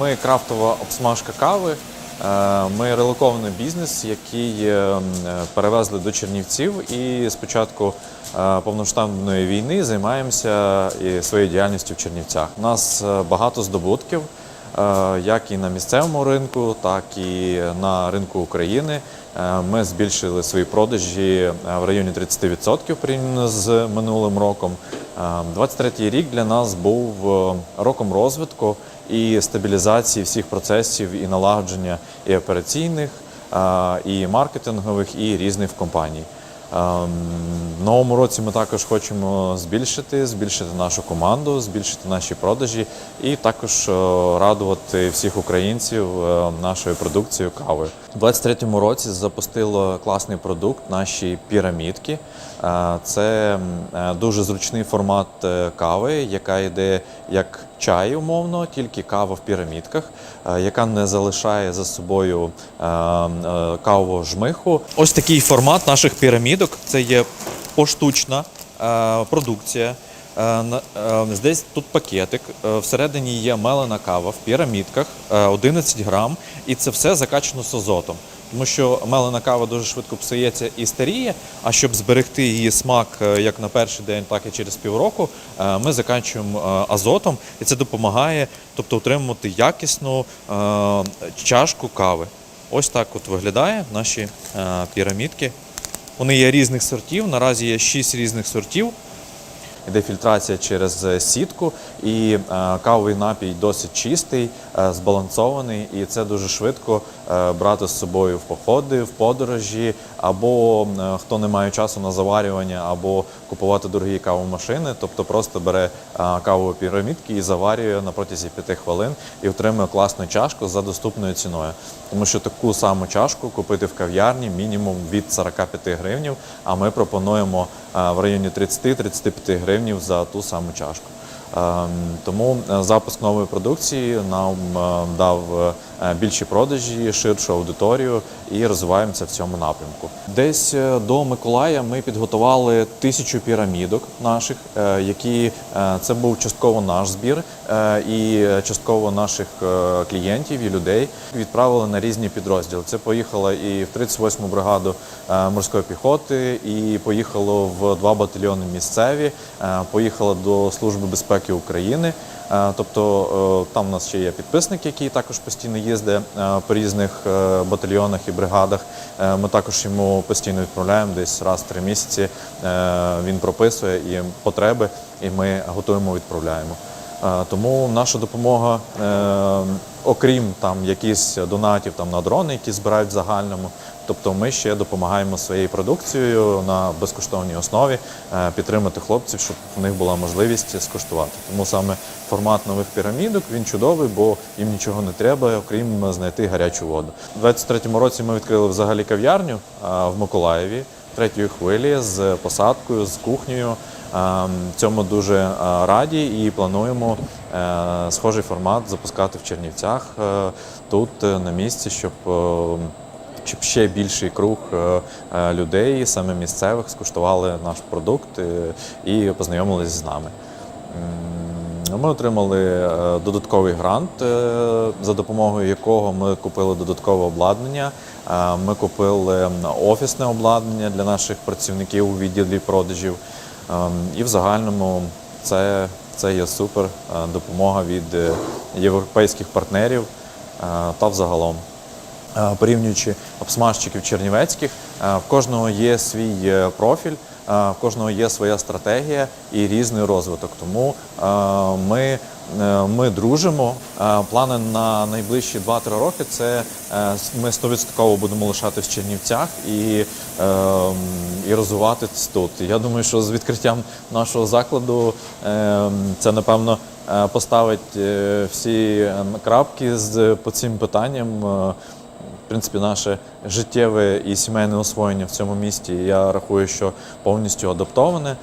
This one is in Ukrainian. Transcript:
Ми крафтова обсмажка кави. Е, Ми релокований бізнес, який е, перевезли до Чернівців, і з початку е, повноштабної війни займаємося своєю діяльністю в Чернівцях. У нас багато здобутків, як і на місцевому ринку, так і на ринку України. Ми збільшили свої продажі в районі 30% порівняно з минулим роком. Е, 23-й рік для нас був роком розвитку і стабілізації всіх процесів і налагодження і операційних, і маркетингових, і різних компаній. В новому році ми також хочемо збільшити, збільшити нашу команду, збільшити наші продажі і також е, радувати всіх українців е, нашою продукцією кави. У 2023 році запустило класний продукт наші пірамідки. Е, Це дуже зручний формат кави, яка йде як чай, умовно, тільки кава в пірамідках, яка не залишає за собою е, е, кавового жмиху. Ось такий формат наших пірамідок. Це є поштучна е, продукція. Е, е, Десь тут пакетик. Всередині є мелена кава в пірамідках, е, 11 грам, і це все закачано з азотом. Тому що мелена кава дуже швидко псується і старіє. А щоб зберегти її смак як на перший день, так і через півроку, ми заканчуємо е, азотом, і це допомагає, тобто отримувати якісну чашку кави. Ось так от виглядає наші пірамідки. Вони є різних сортів. Наразі є 6 різних сортів. Іде фільтрація через е, сітку, і е, кавовий напій досить чистий, е, збалансований, і це дуже швидко брати з собою в походи, в подорожі, або е, хто не має часу на заварювання, або купувати дорогі кавомашини, тобто просто бере е, кавові пірамідки і заварює на протязі 5 хвилин і отримує класну чашку за доступною ціною. Тому що таку саму чашку купити в кав'ярні мінімум від 45 гривнів, а ми пропонуємо е, в районі 30-35 гривнів за ту саму чашку. Ем, Тому е, запуск нової продукції нам е, дав е, більші продажі, ширшу аудиторію і розвиваємося в цьому напрямку. Десь до Миколая ми підготували тисячу пірамідок наших, які це був частково наш збір і частково наших клієнтів і людей. Відправили на різні підрозділи. Це поїхало і в 38-му бригаду морської піхоти, і поїхало в два батальйони місцеві, поїхало до Служби безпеки України. Е, Тобто е, там у нас ще є підписник, який також постійно їздить е, по різних батальйонах і бригадах. Ми також йому постійно відправляємо десь раз в три місяці. Він прописує і потреби, і ми готуємо, відправляємо. Тому наша допомога, окрім там якісь донатів там на дрони, які збирають в загальному. Тобто ми ще допомагаємо своєю продукцією на безкоштовній основі е, підтримати хлопців, щоб в них була можливість скуштувати. Тому саме формат нових пірамідок він чудовий, бо їм нічого не треба, окрім знайти гарячу воду. У 23-му році ми відкрили взагалі кав'ярню е, в Миколаєві третьої хвилі з посадкою, з кухнею. Ем, Цьому дуже е, раді і плануємо е, схожий формат запускати в Чернівцях е, тут е, на місці, щоб, е, щоб ще більший круг е, е, людей, саме місцевих, скуштували наш продукт е, і познайомились з нами. Ми отримали додатковий грант, за допомогою якого ми купили додаткове обладнання. Ми купили офісне обладнання для наших працівників у відділі продажів. Ем, І в загальному це, це є супер допомога від європейських партнерів та взагалом. Е, Порівнюючи обсмажчиків чернівецьких, е, в кожного є свій е, профіль, в кожного є своя стратегія і різний розвиток. Тому ми, ми дружимо. Плани на найближчі 2-3 роки це ми 100% будемо лишатись в Чернівцях і, і розвиватись тут. Я думаю, що з відкриттям нашого закладу це напевно поставить всі крапки з по цим питанням. В принципі, наше життєве і сімейне освоєння в цьому місті, я рахую, що повністю адаптоване.